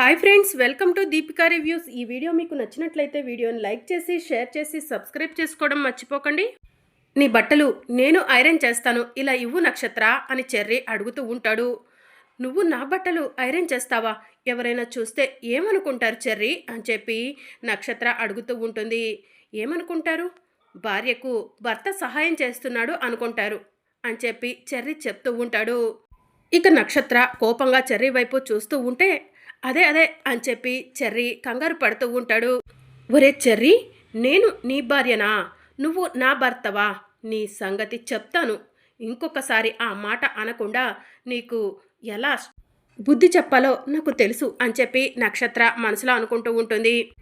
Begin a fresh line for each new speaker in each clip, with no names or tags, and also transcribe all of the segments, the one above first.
Hi friends welcome to Deepika reviews ఈ video మీకు నచ్చినట్లయితే వీడియోని లైక్ చేసి షేర్ చేసి సబ్స్క్రైబ్ చేసుకోవడం మర్చిపోకండి. నీ బట్టలు నేను ఐరన్ చేస్తాను ఇలా ఇవ్వు నక్షత్ర అని చెర్రి అడుగుతూ ఉంటాడు. నువ్వు నా బట్టలు ఐరన్ చేస్తావా? ఎవరైనా చూస్తే ఏమనుకుంటారు చెర్రి అని చెప్పి నక్షత్ర అడుగుతూ ఉంటుంది. ఏమనుకుంటారు? భార్యకు భర్త సహాయం చేస్తున్నాడు అనుకుంటారు అని చెప్పి చెర్రి చెప్తూ ఉంటాడు. ఇక నక్షత్ర కోపంగా చెర్రి వైపు చూస్తూ ఉంటే అదే అదే అని చెప్పి చెర్రీ కంగారు పడుతూ ఉంటాడు. ఒరే చెర్రీ నేను నీ భార్యనా? నువ్వు నా భర్తవా? నీ సంగతి చెప్తాను. ఇంకొకసారి ఆ మాట అనకుండా నీకు ఎలా బుద్ధి చెప్పాలో నాకు తెలుసు అని చెప్పి నక్షత్ర మనసులో అనుకుంటూ ఉంటుంది.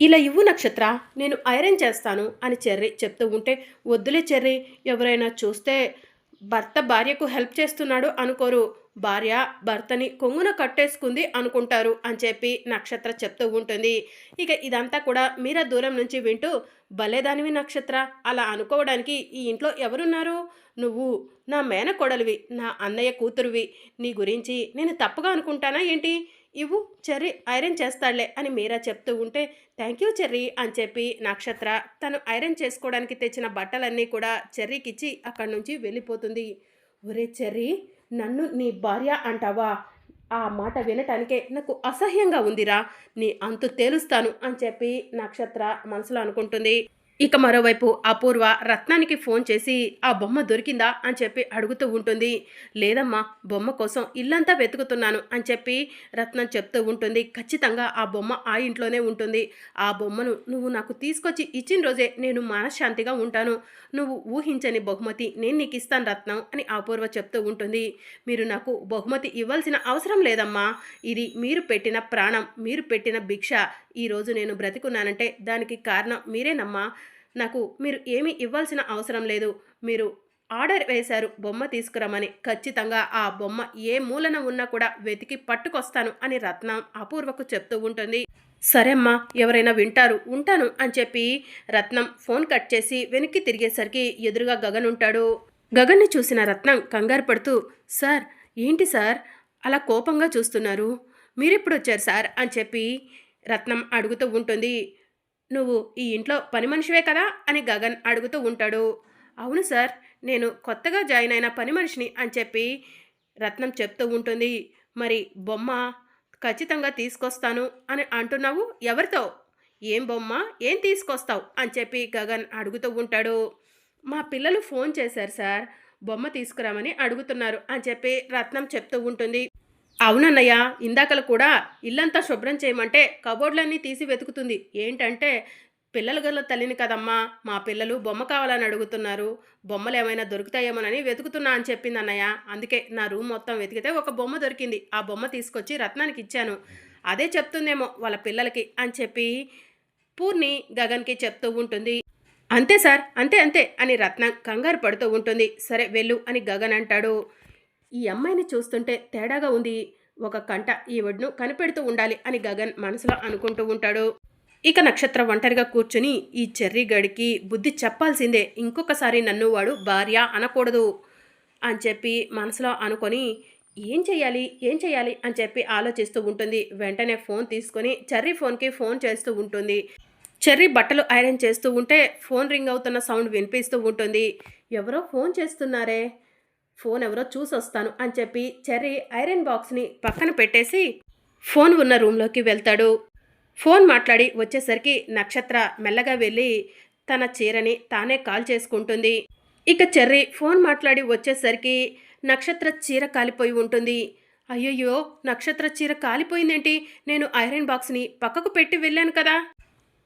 ఇలా ఇవ్వు నక్షత్ర నేను ఐరన్ చేస్తాను అని చెర్రీ చెప్తూ ఉంటే వద్దులే చెర్రీ ఎవరైనా చూస్తే భర్త భార్యకు హెల్ప్ చేస్తున్నాడు అనుకోరు. భార్య భర్తని కొంగున కట్టేసుకుంది అనుకుంటారు అని చెప్పి నక్షత్ర చెప్తూ ఉంటుంది. ఇక ఇదంతా కూడా మీరా దూరం నుంచి వింటూ భలేదానివి నక్షత్ర అలా అనుకోవడానికి ఈ ఇంట్లో ఎవరున్నారు? నువ్వు నా మేనకోడలివి నా అన్నయ్య కూతురువి నీ గురించి నేను తప్పుగా అనుకుంటానా ఏంటి? ఇవ్వు చెర్రీ ఐరన్ చేస్తాడులే అని మీరా చెప్తూ ఉంటే థ్యాంక్ యూ చెర్రీ అని చెప్పి నక్షత్ర తను ఐరన్ చేసుకోవడానికి తెచ్చిన బట్టలన్నీ కూడా చెర్రీకిచ్చి అక్కడి నుంచి వెళ్ళిపోతుంది. ఒరే చెర్రీ నన్ను నీ భార్య అంటావా? ఆ మాట వినటానికే నాకు అసహ్యంగా ఉందిరా. నీ అంతు తేలుస్తాను అని చెప్పి నక్షత్ర మనసులో అనుకుంటుంది. ఇక మరోవైపు అపూర్వ రత్నానికి ఫోన్ చేసి ఆ బొమ్మ దొరికిందా? అని చెప్పి అడుగుతూ ఉంటుంది. లేదమ్మా బొమ్మ కోసం ఇల్లంతా వెతుకుతున్నాను అని చెప్పి రత్నం చెప్తూ ఉంటుంది. ఖచ్చితంగా ఆ బొమ్మ ఆ ఇంట్లోనే ఉంటుంది. ఆ బొమ్మను నువ్వు నాకు తీసుకొచ్చి ఇచ్చిన రోజే నేను మనశ్శాంతిగా ఉంటాను. నువ్వు ఊహించని బహుమతి నేను నీకు ఇస్తాను రత్నం అని అపూర్వ చెప్తూ ఉంటుంది. మీరు నాకు బహుమతి ఇవ్వాల్సిన అవసరం లేదమ్మా. ఇది మీరు పెట్టిన ప్రాణం మీరు పెట్టిన భిక్ష. ఈరోజు నేను బ్రతికున్నానంటే దానికి కారణం మీరేనమ్మా. నాకు మీరు ఏమీ ఇవ్వాల్సిన అవసరం లేదు. మీరు ఆర్డర్ వేశారు బొమ్మ తీసుకురమ్మని. ఖచ్చితంగా ఆ బొమ్మ ఏ మూలన ఉన్నా కూడా వెతికి పట్టుకొస్తాను అని రత్నం అపూర్వకు చెప్తూ ఉంటుంది. సరేమ్మా ఎవరైనా వింటారు ఉంటాను అని చెప్పి రత్నం ఫోన్ కట్ చేసి వెనక్కి తిరిగేసరికి ఎదురుగా గగన్ ఉంటాడు. గగన్ని చూసిన రత్నం కంగారు పడుతూ సార్ ఏంటి సార్? అలా కోపంగా చూస్తున్నారు. మీరెప్పుడు వచ్చారు సార్? అని చెప్పి రత్నం అడుగుతూ ఉంటుంది. నువ్వు ఈ ఇంట్లో పని మనిషివే కదా అని గగన్ అడుగుతూ ఉంటాడు. అవును సార్ నేను కొత్తగా జాయిన్ అయిన పని మనిషిని అని చెప్పి రత్నం చెప్తూ ఉంటుంది. మరి బొమ్మ ఖచ్చితంగా తీసుకొస్తాను అని అంటున్నావు ఎవరితో? ఏం బొమ్మ? ఏం తీసుకొస్తావు? అని చెప్పి గగన్ అడుగుతూ ఉంటాడు. మా పిల్లలు ఫోన్ చేశారు సార్ బొమ్మ తీసుకురామని అడుగుతున్నారు అని చెప్పి రత్నం చెప్తూ ఉంటుంది. అవునన్నయ్య ఇందాకలు కూడా ఇల్లంతా శుభ్రం చేయమంటే కబోర్డ్లన్నీ తీసి వెతుకుతుంది. ఏంటంటే పిల్లలు గల తల్లిని కదమ్మా మా పిల్లలు బొమ్మ కావాలని అడుగుతున్నారు. బొమ్మలు ఏమైనా దొరుకుతాయేమోనని వెతుకుతున్నా అని చెప్పింది అన్నయ్య అందుకే నా రూమ్ మొత్తం వెతికితే ఒక బొమ్మ దొరికింది. ఆ బొమ్మ తీసుకొచ్చి రత్నానికి ఇచ్చాను. అదే చెప్తుందేమో వాళ్ళ పిల్లలకి అని చెప్పి పూర్ణి గగన్కి చెప్తూ ఉంటుంది. అంతే సార్ అంతే అంతే అని రత్నం కంగారు పడుతూ ఉంటుంది. సరే వెళ్ళు అని గగన్ అంటాడు. ఈ అమ్మాయిని చూస్తుంటే తేడాగా ఉంది. ఒక కంట ఈవిడ్ను కనిపెడుతూ ఉండాలి అని గగన్ మనసులో అనుకుంటూ ఉంటాడు. ఇక నక్షత్ర ఒంటరిగా కూర్చుని ఈ చెర్రీ గడికి బుద్ధి చెప్పాల్సిందే. ఇంకొకసారి నన్ను వాడు భార్య అనకూడదు అని చెప్పి మనసులో అనుకొని ఏం చేయాలి ఏం చేయాలి అని చెప్పి ఆలోచిస్తూ ఉంటుంది. వెంటనే ఫోన్ తీసుకొని చెర్రీ ఫోన్కి ఫోన్ చేస్తూ ఉంటుంది. చెర్రీ బట్టలు ఐరన్ చేస్తూ ఉంటే ఫోన్ రింగ్ అవుతున్న సౌండ్ వినిపిస్తూ ఉంటుంది. ఎవరో ఫోన్ చేస్తున్నారే? ఫోన్ ఎవరో చూసి వస్తాను అని చెప్పి చెర్రీ ఐరన్ బాక్స్ని పక్కన పెట్టేసి ఫోన్ ఉన్న రూమ్లోకి వెళ్తాడు. ఫోన్ మాట్లాడి వచ్చేసరికి నక్షత్ర మెల్లగా వెళ్ళి తన చీరని తానే కాల్ చేసుకుంటుంది. ఇక చెర్రీ ఫోన్ మాట్లాడి వచ్చేసరికి నక్షత్ర చీర కాలిపోయి ఉంటుంది. అయ్యయ్యో నక్షత్ర చీర కాలిపోయిందేంటి? నేను ఐరన్ బాక్స్ని పక్కకు పెట్టి వెళ్ళాను కదా.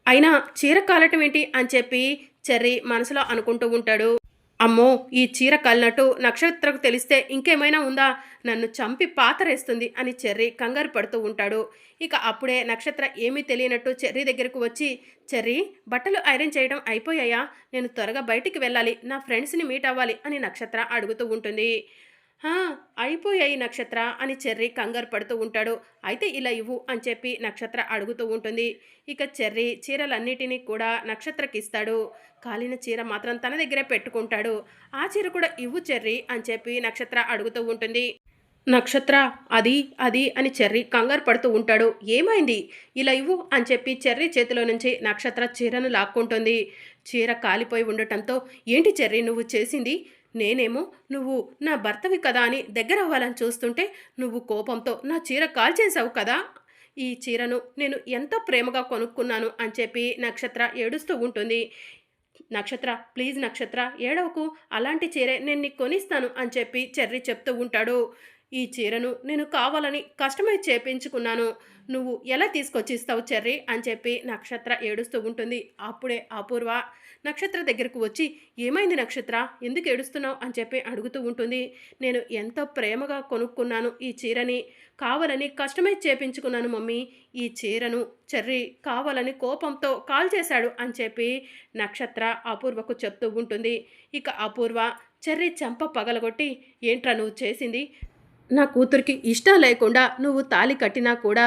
అయినా చీర కాలటం ఏంటి అని చెప్పి చెర్రీ మనసులో అనుకుంటూ ఉంటాడు. అమ్మో ఈ చీర కల్నట్టు నక్షత్రకు తెలిస్తే ఇంకేమైనా ఉందా? నన్ను చంపి పాతరేస్తుంది అని చెర్రీ కంగారు పడుతూ ఉంటాడు. ఇక అప్పుడే నక్షత్ర ఏమీ తెలియనట్టు చెర్రీ దగ్గరకు వచ్చి చెర్రీ బట్టలు ఐరన్ చేయడం అయిపోయాయా? నేను త్వరగా బయటికి వెళ్ళాలి. నా ఫ్రెండ్స్ని మీట్ అవ్వాలి అని నక్షత్ర అడుగుతూ ఉంటుంది. అయిపోయాయి నక్షత్ర అని చెర్రీ కంగారు పడుతూ ఉంటాడు. అయితే ఇలా ఇవ్వు అని చెప్పి నక్షత్ర అడుగుతూ ఉంటుంది. ఇక చెర్రీ చీరలన్నిటినీ కూడా నక్షత్రకి ఇస్తాడు కాలిన చీర మాత్రం తన దగ్గరే పెట్టుకుంటాడు. ఆ చీర కూడా ఇవ్వు చెర్రీ అని చెప్పి నక్షత్ర అడుగుతూ ఉంటుంది. నక్షత్ర అది అది అని చెర్రీ కంగారు పడుతూ ఉంటాడు. ఏమైంది? ఇలా ఇవ్వు అని చెప్పి చెర్రీ చేతిలో నుంచి నక్షత్ర చీరను లాక్కుంటుంది. చీర కాలిపోయి ఉండటంతో ఏంటి చెర్రీ నువ్వు చేసింది? నేనేమో నువ్వు నా భర్తవి కదా అని దగ్గర అవ్వాలని చూస్తుంటే నువ్వు కోపంతో నా చీర కాల్చేశావు కదా. ఈ చీరను నేను ఎంతో ప్రేమగా కొనుక్కున్నాను అని చెప్పి నక్షత్ర ఏడుస్తూ ఉంటుంది. నక్షత్ర ప్లీజ్ నక్షత్ర ఏడవకు. అలాంటి చీరే నేను నీకు కొనిస్తాను అని చెప్పి చెర్రి చెప్తూ ఉంటాడు. ఈ చీరను నేను కావాలని కస్టమైజ్ చేపించుకున్నాను. నువ్వు ఎలా తీసుకొచ్చి ఇస్తావు చెర్రీ? అని చెప్పి నక్షత్ర ఏడుస్తూ ఉంటుంది. అప్పుడే అపూర్వ నక్షత్ర దగ్గరకు వచ్చి ఏమైంది నక్షత్ర? ఎందుకు ఏడుస్తున్నావు? అని చెప్పి అడుగుతూ ఉంటుంది. నేను ఎంతో ప్రేమగా కొనుక్కున్నాను ఈ చీరని. కావాలని కస్టమైజ్ చేపించుకున్నాను మమ్మీ. ఈ చీరను చెర్రీ కావాలని కోపంతో కాల్ చేశాడు అని చెప్పి నక్షత్ర అపూర్వకు చెప్తూ ఉంటుంది. ఇక అపూర్వ చెర్రీ చెంప పగలగొట్టి ఏంట్రా నువ్వు చేసింది? నా కూతురికి ఇష్టం లేకుండా నువ్వు తాలి కట్టినా కూడా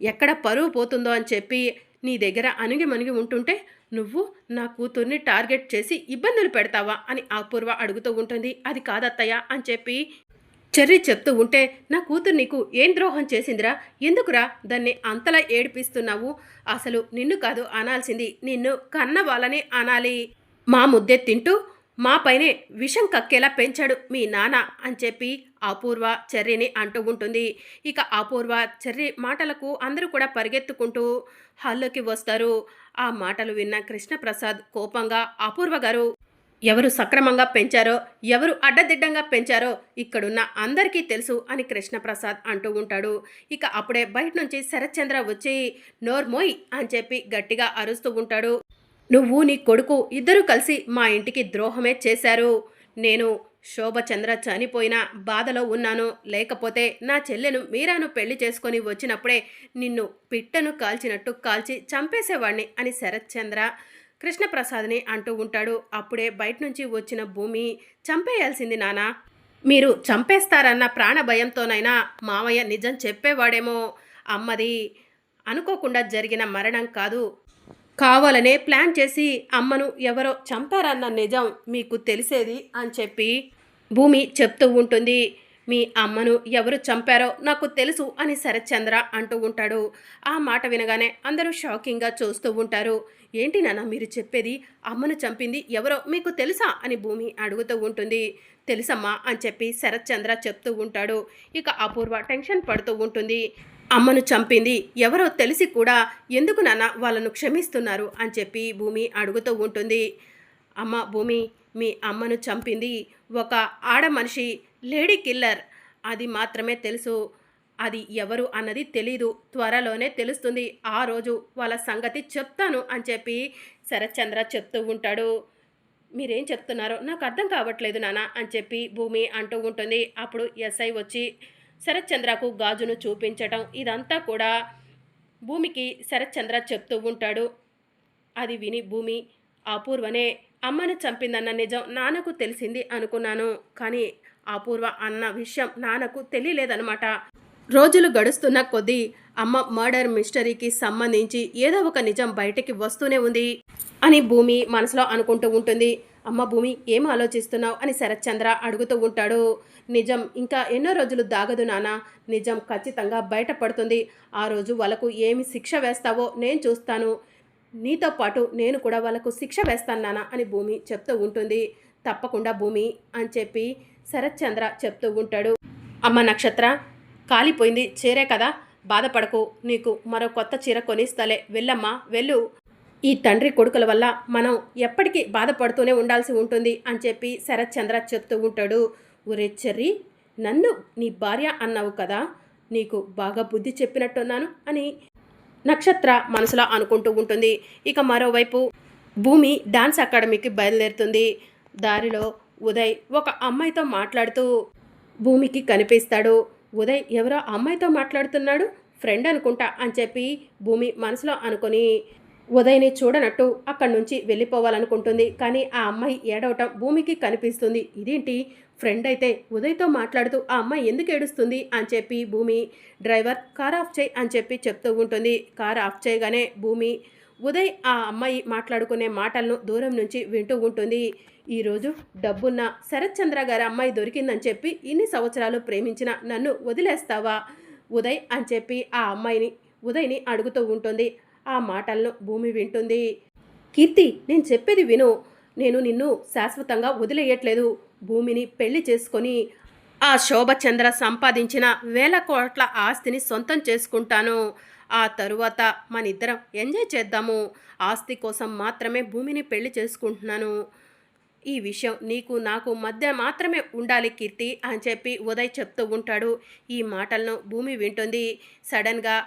ఎక్కడ పరువు పోతుందో అని చెప్పి నీ దగ్గర అణిగి మణిగి ఉంటుంటే నువ్వు నా కూతుర్ని టార్గెట్ చేసి ఇబ్బందులు పెడతావా అని అపూర్వ అడుగుతూ ఉంటుంది. అది కాదత్తయ్య అని చెప్పి చెర్రీ చెప్తూ ఉంటే నా కూతురు నీకు ఏం ద్రోహం చేసిందిరా? ఎందుకురా దాన్ని అంతలా ఏడిపిస్తున్నావు? అసలు నిన్ను కాదు అనాల్సింది నిన్ను కన్న వాళ్ళని అనాలి. మా ముద్దె తింటూ మా పైనే విషం కక్కేలా పెంచాడు మీ నాన్న అని చెప్పి అపూర్వ చెర్రీని అంటూ ఉంటుంది. ఇక అపూర్వ చెర్రి మాటలకు అందరూ కూడా పరిగెత్తుకుంటూ హాల్లోకి వస్తారు. ఆ మాటలు విన్న కృష్ణప్రసాద్ కోపంగా అపూర్వ గారు ఎవరు సక్రమంగా పెంచారో ఎవరు అడ్డదిడ్డంగా పెంచారో ఇక్కడున్న అందరికీ తెలుసు అని కృష్ణప్రసాద్ అంటూ ఉంటాడు. ఇక అప్పుడే బయట నుంచి శరత్చంద్ర వచ్చి నోర్మోయ్ అని చెప్పి గట్టిగా అరుస్తూ ఉంటాడు. నువ్వు నీ కొడుకు ఇద్దరూ కలిసి మా ఇంటికి ద్రోహమే చేశారు. నేను శోభచంద్ర చనిపోయిన బాధలో ఉన్నాను. లేకపోతే నా చెల్లెను మీరాను పెళ్ళి చేసుకొని వచ్చినప్పుడే నిన్ను పిట్టను కాల్చినట్టు కాల్చి చంపేసేవాణ్ణి అని శరత్చంద్ర కృష్ణప్రసాద్ని అంటూ ఉంటాడు. అప్పుడే బయట నుంచి వచ్చిన భూమి చంపేయాల్సింది నానా మీరు చంపేస్తారన్న ప్రాణ భయంతోనైనా మావయ్య నిజం చెప్పేవాడేమో. అమ్మది అనుకోకుండా జరిగిన మరణం కాదు. కావాలనే ప్లాన్ చేసి అమ్మను ఎవరో చంపారన్న నిజం మీకు తెలిసేది అని చెప్పి భూమి చెప్తూ ఉంటుంది. మీ అమ్మను ఎవరు చంపారో నాకు తెలుసు అని శరత్చంద్ర అంటూ ఉంటాడు. ఆ మాట వినగానే అందరూ షాకింగ్గా చూస్తూ ఉంటారు. ఏంటి నాన్న మీరు చెప్పేది? అమ్మను చంపింది ఎవరో మీకు తెలుసా? అని భూమి అడుగుతూ ఉంటుంది. తెలుసమ్మా అని చెప్పి శరత్చంద్ర చెప్తూ ఉంటాడు. ఇక అపూర్వ టెన్షన్ పడుతూ ఉంటుంది. అమ్మను చంపింది. ఎవరో తెలిసి కూడా ఎందుకు నాన్న వాళ్ళను క్షమిస్తున్నారు అని చెప్పి భూమి అడుగుతూ ఉంటుంది. అమ్మ భూమి మీ అమ్మను చంపింది ఒక ఆడ మనిషి లేడీ కిల్లర్. అది మాత్రమే తెలుసు. అది ఎవరు అన్నది తెలీదు. త్వరలోనే తెలుస్తుంది. ఆ రోజు వాళ్ళ సంగతి చెప్తాను అని చెప్పి శరత్చంద్ర చెప్తూ ఉంటాడు. మీరేం చెప్తున్నారో నాకు అర్థం కావట్లేదు నాన్న అని చెప్పి భూమి అంటూ ఉంటుంది. అప్పుడు ఎస్ఐ వచ్చి శరత్చంద్రకు గాజును చూపించటం ఇదంతా కూడా భూమికి శరత్చంద్ర చెప్తూ ఉంటాడు. అది విని భూమి అపూర్వనే అమ్మను చంపిందన్న నిజం నాన్నకు తెలిసింది అనుకున్నాను. కానీ అపూర్వ అన్న విషయం నాన్నకు తెలియలేదనమాట రోజులు గడుస్తున్న కొద్దీ అమ్మ మర్డర్ మిస్టరీకి సంబంధించి ఏదో ఒక నిజం బయటికి వస్తూనే ఉంది అని భూమి మనసులో అనుకుంటూ ఉంటుంది. అమ్మ భూమి ఏం ఆలోచిస్తున్నావు అని శరత్చంద్ర అడుగుతూ ఉంటాడు. నిజం ఇంకా ఎన్నో రోజులు దాగదు నాన్న. నిజం ఖచ్చితంగా బయటపడుతుంది. ఆ రోజు వాళ్ళకు ఏమి శిక్ష వేస్తావో నేను చూస్తాను. నీతో పాటు నేను కూడా వాళ్ళకు శిక్ష వేస్తాను నాన్న అని భూమి చెప్తూ ఉంటుంది. తప్పకుండా భూమి అని చెప్పి శరత్చంద్ర చెప్తూ ఉంటాడు. అమ్మ నక్షత్ర కాలిపోయింది చీరే కదా. బాధపడకు నీకు మరో కొత్త చీర కొనిస్తలే. వెళ్ళమ్మా వెళ్ళు. ఈ తండ్రి కొడుకుల వల్ల మనం ఎప్పటికీ బాధపడుతూనే ఉండాల్సి ఉంటుంది అని చెప్పి శరత్చంద్ర చెప్తూ ఉంటాడు. ఒరే చెర్రి నన్ను నీ భార్య అన్నావు కదా నీకు బాగా బుద్ధి చెప్పినట్టున్నాను అని నక్షత్ర మనసులో అనుకుంటూ ఉంటుంది. ఇక మరోవైపు భూమి డాన్స్ అకాడమీకి బయలుదేరుతుంది. దారిలో ఉదయ్ ఒక అమ్మాయితో మాట్లాడుతూ భూమికి కనిపిస్తాడు. ఉదయ్ ఎవరో అమ్మాయితో మాట్లాడుతున్నాడు? ఫ్రెండ్ అనుకుంటా అని చెప్పి భూమి మనసులో అనుకొని ఉదయని చూడనట్టు అక్కడి నుంచి వెళ్ళిపోవాలనుకుంటుంది. కానీ ఆ అమ్మాయి ఏడవటం భూమికి కనిపిస్తుంది. ఇదేంటి? ఫ్రెండ్ అయితే ఉదయ్తో మాట్లాడుతూ ఆ అమ్మాయి ఎందుకు ఏడుస్తుంది? అని చెప్పి భూమి డ్రైవర్ కార్ ఆఫ్ చేయి అని చెప్పి చెప్తూ ఉంటుంది. కార్ ఆఫ్ చేయగానే భూమి ఉదయ్ ఆ అమ్మాయి మాట్లాడుకునే మాటలను దూరం నుంచి వింటూ ఉంటుంది. ఈరోజు డబ్బున్న శరత్చంద్ర గారి అమ్మాయి దొరికిందని చెప్పి ఇన్ని సంవత్సరాలు ప్రేమించిన నన్ను వదిలేస్తావా ఉదయ్? అని చెప్పి ఆ అమ్మాయిని ఉదయ్ని అడుగుతూ ఉంటుంది. ఆ మాటలను భూమి వింటుంది. కీర్తి నేను చెప్పేది విను. నేను నిన్ను శాశ్వతంగా వదిలేయట్లేదు. భూమిని పెళ్ళి చేసుకొని ఆ శోభచంద్ర సంపాదించిన వేల కోట్ల ఆస్తిని సొంతం చేసుకుంటాను. ఆ తరువాత మన ఇద్దరం ఎంజాయ్ చేద్దాము. ఆస్తి కోసం మాత్రమే భూమిని పెళ్ళి చేసుకుంటున్నాను. ఈ విషయం నీకు నాకు మధ్య మాత్రమే ఉండాలి కీర్తి అని చెప్పి ఉదయ్ చెప్తూ ఉంటాడు. ఈ మాటలను భూమి వింటుంది. సడన్గా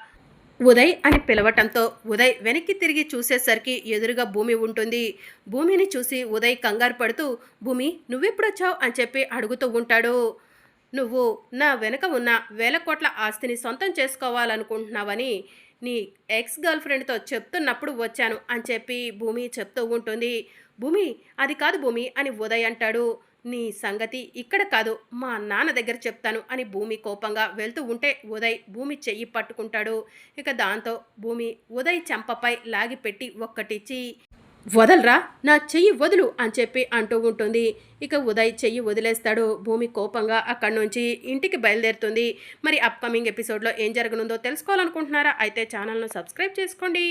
ఉదయ్ అని పిలవటంతో ఉదయ్ వెనక్కి తిరిగి చూసేసరికి ఎదురుగా భూమి ఉంటుంది. భూమిని చూసి ఉదయ్ కంగారు పడుతూ భూమి నువ్వెప్పుడొచ్చావు? అని చెప్పి అడుగుతూ ఉంటాడు. నువ్వు నా వెనక ఉన్న వేల కోట్ల ఆస్తిని సొంతం చేసుకోవాలనుకుంటున్నావని నీ ఎక్స్ గర్ల్ ఫ్రెండ్తో చెప్తున్నప్పుడు వచ్చాను అని చెప్పి భూమి చెప్తూ ఉంటుంది. భూమి అది కాదు భూమి అని ఉదయ్ అంటాడు. నీ సంగతి ఇక్కడ కాదు మా నాన్న దగ్గర చెప్తాను అని భూమి కోపంగా వెళ్తూ ఉంటే ఉదయ్ భూమి చెయ్యి పట్టుకుంటాడు. ఇక దాంతో భూమి ఉదయ్ చెంపపై లాగిపెట్టి ఒక్కటిచ్చి వదలరా నా చెయ్యి వదులు అని చెప్పి అంటూ ఉంటుంది. ఇక ఉదయ్ చెయ్యి వదిలేస్తాడు. భూమి కోపంగా అక్కడి నుంచి ఇంటికి బయలుదేరుతుంది. మరి అప్కమింగ్ ఎపిసోడ్లో ఏం జరగనుందో తెలుసుకోవాలనుకుంటున్నారా? అయితే ఛానల్ను సబ్స్క్రైబ్ చేసుకోండి.